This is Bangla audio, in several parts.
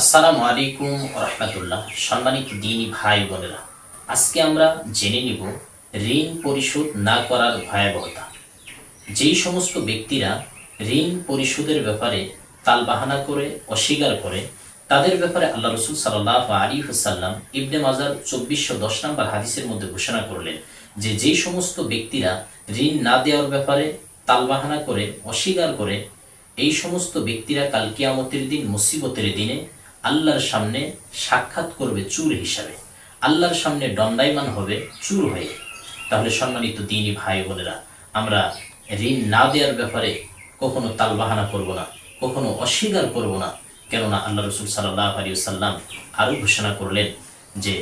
আসসালামু আলাইকুম রহমতুল্লাহ। সম্মানিত দিনী ভাই বোনেরা, আজকে আমরা জেনে নিব ঋণ পরিশোধ না করার ভয়াবহতা। যেই সমস্ত ব্যক্তিরা ঋণ পরিশোধের ব্যাপারে তালবাহানা করে, অস্বীকার করে, তাদের ব্যাপারে আল্লাহ রসুল সাল্লাহ আলী হুসাল্লাম ইবনে মাজার চব্বিশশো দশ নম্বর হাদিসের মধ্যে ঘোষণা করলেন যে, যেই সমস্ত ব্যক্তিরা ঋণ না দেওয়ার ব্যাপারে তালবাহানা করে, অস্বীকার করে, এই সমস্ত ব্যক্তিরা কাল কিয়ামতের দিন, মুসিবতের দিনে আল্লাহর সামনে সাক্ষাৎ করবে চুর হিসাবে। আল্লাহর সামনে দণ্ডায়মান হবে চুর হয়ে। তাহলে সম্মানিত দিনী ভাই বোনেরা, আমরা ঋণ না দেওয়ার ব্যাপারে কখনো তালবাহানা করব না, কখনো অস্বীকার করব না। কেননা আল্লাহ রসুল সাল্লাহ আলী সাল্লাম আরও ঘোষণা করলেন যে,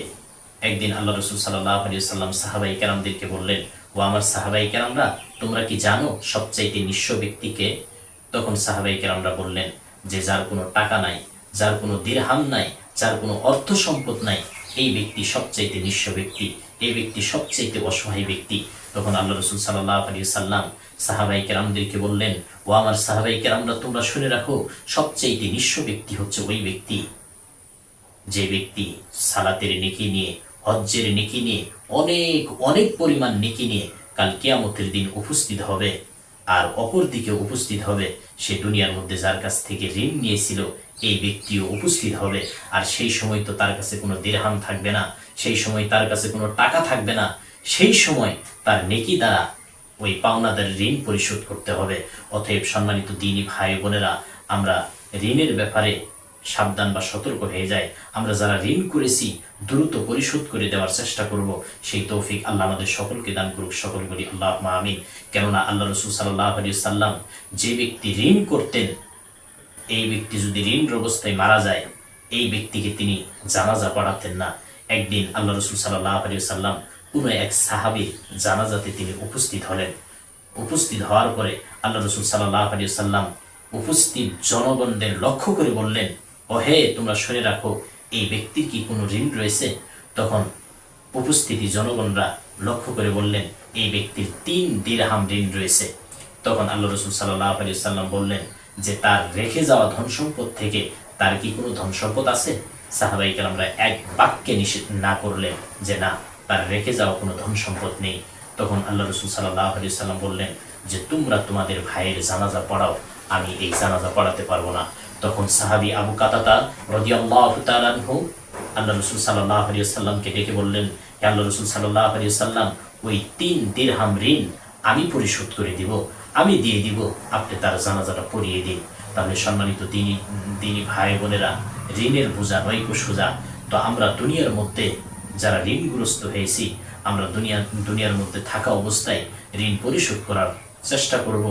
একদিন আল্লাহ রসুল সাল্লাহ আলী সাল্লাম সাহাবাই কেরামদেরকে বললেন, ও আমার সাহাবাই কেরামরা, তোমরা কি জানো সবচাইতে নিঃস্ব ব্যক্তিকে? তখন সাহাবাই কেরামরা বললেন যে, যার কোনো টাকা নাই যার কোনো দিরহাম নাই, যার কোনো অর্থ সম্পদ নাই, এই ব্যক্তি সবচাইতে নিঃস্ব ব্যক্তি, এই ব্যক্তি সবচাইতে অসহায় ব্যক্তি। তখন আল্লাহ রসুল সাল্লাহ আলী সাল্লাম সাহাবাই কেরামদেরকে বললেন, ও আমার সাহাবাই কেরামরা, তোমরা শুনে রাখো, সবচাইতে নিঃস্ব ব্যক্তি হচ্ছে ওই ব্যক্তি। যে ব্যক্তি সালাতের নেকি নিয়ে, হজ্জের নেকি নিয়ে, অনেক অনেক পরিমাণ নেকি নিয়ে কাল কেয়ামতের দিন উপস্থিত হবে। আর অপর দিকে উপস্থিত হবে, সে দুনিয়ার মধ্যে যার কাছ থেকে ঋণ নিয়েছিল এই ব্যক্তিও উপস্থিত হবে। আর সেই সময় তো তার কাছে কোনো দেরহাম থাকবে না, সেই সময় তার কাছে কোনো টাকা থাকবে না, সেই সময় তার নেকি দ্বারা ওই পাওনাদার ঋণ পরিশোধ করতে হবে। অতএব সম্মানিত দিনী ভাই বোনেরা, আমরা ঋণের ব্যাপারে সাবধান বা সতর্ক হয়ে যায় আমরা যারা ঋণ করেছি, দ্রুত পরিশোধ করে দেওয়ার চেষ্টা করব। সেই তৌফিক আল্লাহ আমাদের সকলকে দান করুক, সকল বলি আল্লাহ মা আমিন। কেননা আল্লাহ রসুল সাল্লাহ আলী সাল্লাম যে ব্যক্তি ঋণ করতেন এই ব্যক্তি যদি ঋণ অবস্থায় মারা যায়, এই ব্যক্তিকে তিনি জানাজা পড়াতেন না। একদিন আল্লাহ রসুল সাল্লাহ আলী সাল্লাম কোনো এক সাহাবির জানাজাতে তিনি উপস্থিত হলেন। উপস্থিত হওয়ার পরে আল্লাহ রসুল সাল্লাহ সাল্লাম উপস্থিত জনগণদের লক্ষ্য করে বললেন ও হে তোমরা শুনে রাখো, এই ব্যক্তির কি কোনো ঋণ রয়েছে? তখন উপস্থিতি জনগণরা লক্ষ্য করে বললেন, এই ব্যক্তির তিন দিরহাম ঋণ রয়েছে। তখন আল্লাহ রসুল সাল্লাহ আলী সাল্লাম বললেন যে তার রেখে যাওয়া ধন সম্পদ থেকে তার কি কোনো ধন সম্পদ আছে? সাহাবাই কালামরা এক বাক্যে নিষেধ না করলেন যে না, তার রেখে যাওয়া কোনো ধন সম্পদ নেই। তখন আল্লাহ রসুল সাল্লাহ আলী সাল্লাম বললেন, যে তোমরা তোমাদের ভাইয়ের জানাজা পড়াও, আমি এই জানাজা পড়াতে পারব না। তখন সাহাবি আবু কাতাতা রদিয়াল্লাহু তাআলাহু আল্লাহ রসুল সাল্লাহ আলী সাল্লামকে ডেকে বললেন আল্লাহ রসুল সাল্লাহ আলী সাল্লাম ওই তিন দিরহাম ঋণ আমি পরিশোধ করে দিব। আমি দিয়ে দিব। আপনি তার জানাজাটা পড়িয়ে দিন। তাহলে সম্মানিত দিনী দিনী ভাই বোনেরা, ঋণের বোঝা নৈক সোজা। তো আমরা দুনিয়ার মধ্যে যারা ঋণগ্রস্ত হয়েছি, আমরা দুনিয়া, দুনিয়ার মধ্যে থাকা অবস্থায় ঋণ পরিশোধ করার চেষ্টা করব।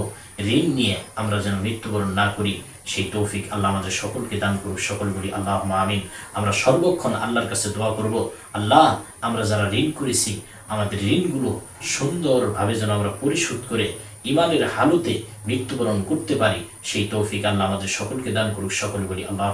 ঋণ নিয়ে আমরা যেন মৃত্যুবরণ না করি, সেই তৌফিক আল্লাহ আমাদের সকলকে দান করুক সকল বলি আল্লাহ আমিন। আমরা সর্বক্ষণ আল্লাহর কাছে দোয়া করব। আল্লাহ, আমরা যারা ঋণ করেছি আমাদের ঋণগুলো সুন্দরভাবে যেন আমরা পরিশোধ করে ইমানের হালুতে মৃত্যুবরণ করতে পারি। সেই তৌফিক আল্লাহ আমাদের সকলকে দান করুক, সকল বলি আল্লাহ